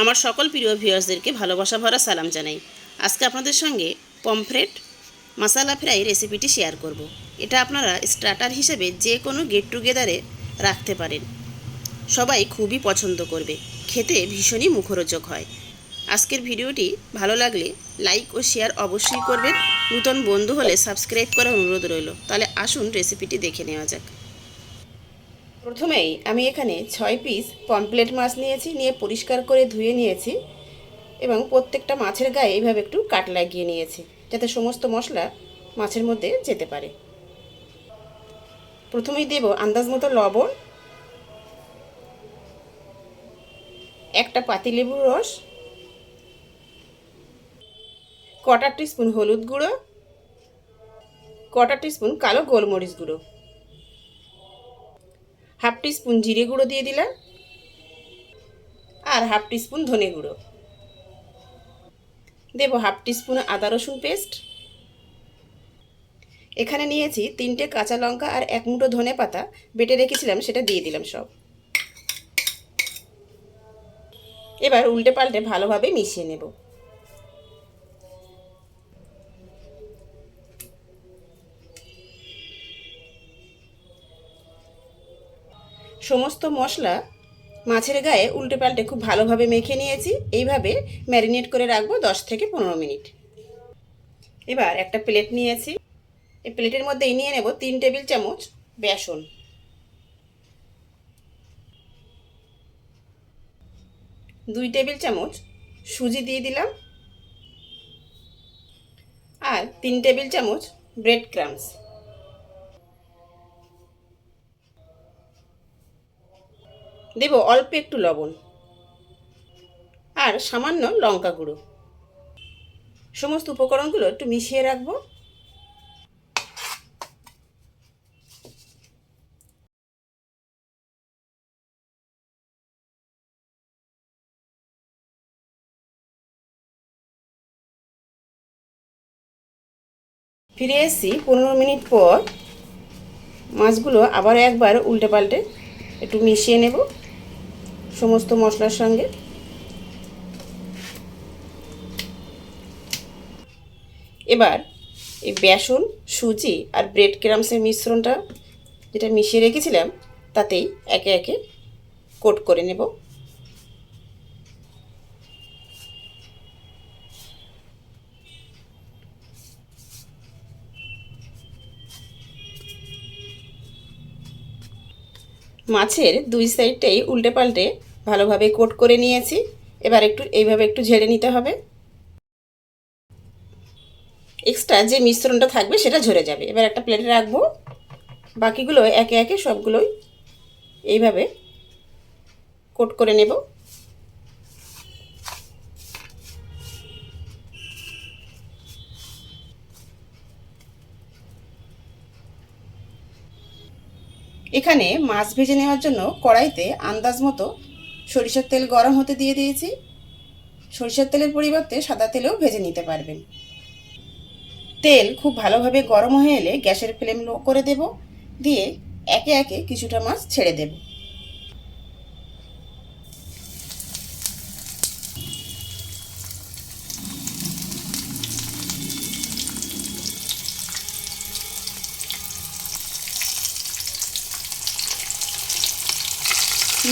আমার সকল প্রিয় ভিউয়ার্সদেরকে ভালোবাসা ভরা সালাম জানাই। আজকে আপনাদের সঙ্গে পমফ্রেট মশালা ফ্রাই রেসিপিটি শেয়ার করব। এটা আপনারা স্টার্টার হিসেবে যে কোনো গেট টুগেদারে রাখতে পারেন। সবাই খুবই পছন্দ করবে। খেতে ভীষণই মুখরোচক হয়। আজকের ভিডিওটি ভালো লাগলে লাইক ও শেয়ার অবশ্যই করবেন। নূতন বন্ধু হলে সাবস্ক্রাইব করার অনুরোধ রইল। তাহলে আসুন রেসিপিটি দেখে নেওয়া যাক। প্রথমেই আমি এখানে ছয় পিস পমপ্লেট মাছ নিয়েছি, নিয়ে পরিষ্কার করে ধুয়ে নিয়েছি এবং প্রত্যেকটা মাছের গায়ে এইভাবে একটু কাট লাগিয়ে নিয়েছি, যাতে সমস্ত মশলা মাছের মধ্যে যেতে পারে। প্রথমেই দেব আন্দাজ মতো লবণ, একটা পাতিলেবুর রস, কটা টিস্পুন হলুদ গুঁড়ো, কটা টিস্পুন কালো গোলমরিচ গুঁড়ো। হাফ টিস্পুন জিরে গুঁড়ো দিয়ে দিলাম আর হাফ টিস্পুন ধনে গুঁড়ো। দেব হাফ টিস্পুন আদা রসুন পেস্ট। এখানে নিয়েছি তিনটে কাঁচা লঙ্কা আর এক মুঠো ধনে পাতা। বেটে রেখেছিলাম, সেটা দিয়ে দিলাম সব। এবার উল্টে পাল্টে ভালোভাবে মিশিয়ে নেব। সমস্ত মশলা মাছের গায়ে উল্টে পাল্টে খুব ভালোভাবে মেখে নিয়েছি। এইভাবে ম্যারিনেট করে রাখব দশ থেকে পনেরো মিনিট। এবার একটা প্লেট নিয়েছি। এই প্লেটের মধ্যেই নিয়ে নেব তিন টেবিল চামচ বেসন। দুই টেবিল চামচ সুজি দিয়ে দিলাম। আর তিন টেবিল চামচ ব্রেড ক্রামস। দেব অল্প একটু লবণ আর সামান্য লঙ্কা গুঁড়ো। সমস্ত উপকরণগুলো একটু মিশিয়ে রাখব। ফিরে এসেছি পনেরো মিনিট পর। মাছগুলো আবার একবার উল্টে পাল্টে একটু মিশিয়ে নেব। সমস্ত মশলার সঙ্গে। এবার এই বেসন, সুজি আর ব্রেড ক্রামসের মিশ্রণটা যেটা মিশিয়ে রেখেছিলাম, তাতেই একে একে কোট করে নেব। মাছের দুই সাইডটাই উল্টে পাল্টে ভালোভাবে কোট করে নিয়েছি। এবার একটু এইভাবে একটু ঝেড়ে নিতে হবে। এক্সট্রা যে মিশ্রণটা থাকবে সেটা ঝরে যাবে। এবার একটা প্লেটে রাখব। বাকিগুলো একে একে সবগুলোই এইভাবে কোট করে নেব। এখানে মাছ ভেজে নেওয়ার জন্য কড়াইতে আন্দাজ মতো সরিষার তেল গরম হতে দিয়ে দিয়েছি। সরিষার তেলের পরিবর্তে সাদা তেলেও ভেজে নিতে পারবেন। তেল খুব ভালোভাবে গরম হয়ে এলে গ্যাসের ফ্লেম লো করে দেব। দিয়ে একে একে কিছুটা মাছ ছেড়ে দেব।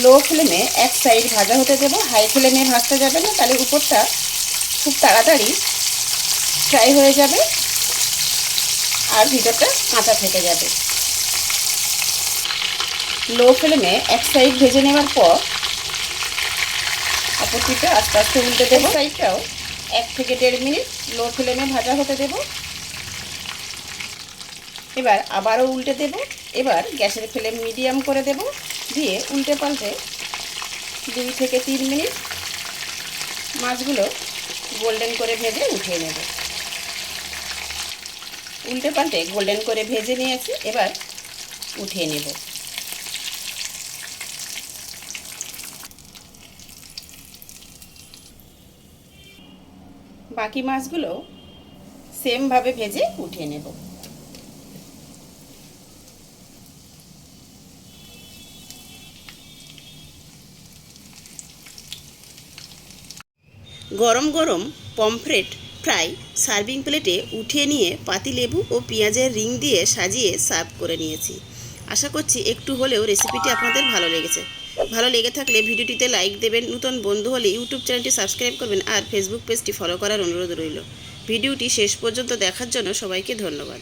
লো ফ্লেমে এক সাইড ভাজা হতে দেবো হাই ফ্লেমে ভাজতে যাবে না তাহলে উপরটা খুব তাড়াতাড়ি ফ্রাই হয়ে যাবে আর ভিতরটা কাঁচা থেকে যাবে। লো ফ্লেমে এক সাইড ভেজে নেওয়ার পর অপর পিঠে আস্তে আস্তে উল্টে দেবো। সাইডটাও? এক থেকে দেড় মিনিট লো ফ্লেমে ভাজা হতে দেব। এবার আবারও উল্টে দেব। এবার গ্যাসের ফ্লেম মিডিয়াম করে দেব। দিয়ে উল্টে পাল্টে দুই থেকে তিন মিনিট মাছগুলো গোল্ডেন করে ভেজে উঠিয়ে নেব। উল্টে পাল্টে গোল্ডেন করে ভেজে নিয়েছি। এবার উঠিয়ে নেব। বাকি মাছগুলো সেমভাবে ভেজে উঠিয়ে নেব। গরম গরম পমফ্রেট ফ্রাই সার্ভিং প্লেটে উঠিয়ে নিয়ে পাতিলেবু ও পেঁয়াজের রিং দিয়ে সাজিয়ে সার্ভ করে নিয়েছি। আশা করছি একটু হলেও রেসিপিটি আপনাদের ভালো লেগেছে। ভালো লেগে থাকলে ভিডিওটিতে লাইক দেবেন, নতুন বন্ধু হলে ইউটিউব চ্যানেলটি সাবস্ক্রাইব করবেন আর ফেসবুক পেজটি ফলো করার অনুরোধ রইল। ভিডিওটি শেষ পর্যন্ত দেখার জন্য সবাইকে ধন্যবাদ।